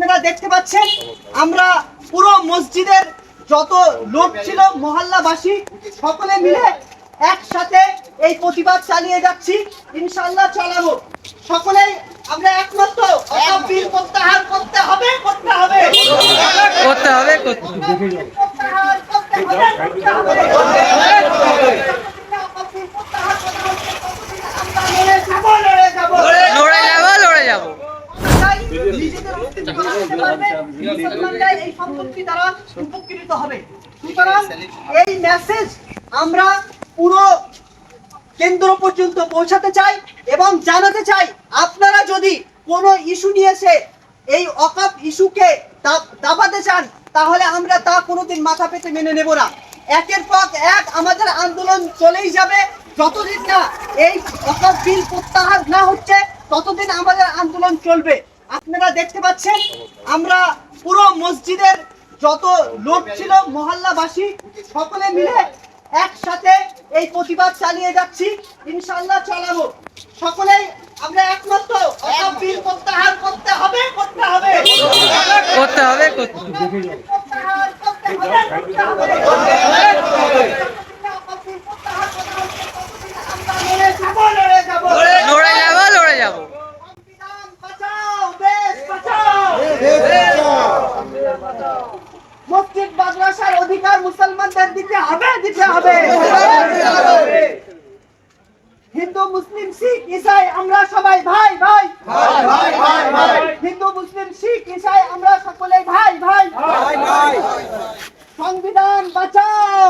আপনারা দেখতে পাচ্ছেন আমরা পুরো মসজিদের যত লোক ছিল মহল্লাবাসী সকলে মিলে একসাথে এই প্রতিবাদ চালিয়ে যাচ্ছি। ইনশাআল্লাহ চালাবো। সকলেই আমরা একমাত্র অকাপ বিল প্রত্যাহার করতে হবে করতে হবে। করতে হবে করতে হবে, করতে হবে। অকাপ বিল প্রত্যাহার করতে হবে, আমরা লড়ে যাব, লড়ে যাব। লড়ে যাব লড়ে যাব চাই, এই সুতরাং এই মেসেজ আমরা পুরো কেন্দ্র পর্যন্ত পৌঁছাতে চাই এবং জানাতে চাই আপনারা যদি কোনো ইস্যু নিয়ে এসে এই অকাপ ইস্যুকে দাবাতে চান তাহলে আমরা তা কোনোদিন মাথা পেতে মেনে নেব না একের পর এক আমাদের আন্দোলন চলেই যাবে যতদিন না এই অকাপ বিল প্রত্যাহার না হচ্ছে, ততদিন আমাদের আন্দোলন চলবে। আপনারা দেখতে পাচ্ছেন আমরা পুরো মসজিদের যত লোক ছিল মহল্লাবাসী সকলে মিলে একসাথে এই প্রতিবাদ চালিয়ে যাচ্ছি। ইনশাআল্লাহ চালাবো। সকলেই আমরা একমাত্র বিল প্রত্যাহার করতে হবে করতে হবে। করতে হবে করতে হবে, করতে হবে। অকাপ বিল প্রত্যাহার করতে হবে, আমরা লড়ে যাব, লড়ে যাব। লড়ে যাব লড়ে যাব সংবিধান বাঁচাও, দেশ বাঁচাও। মসজিদ মাদ্রাসার অধিকার মুসলমানদের দিতে হবে দিতে হবে হিন্দু মুসলিম শিখ ইসাই আমরা সবাই ভাই ভাই। হিন্দু মুসলিম শিখ ইসাই আমরা সকলে ভাই ভাই। সংবিধান বাঁচাও।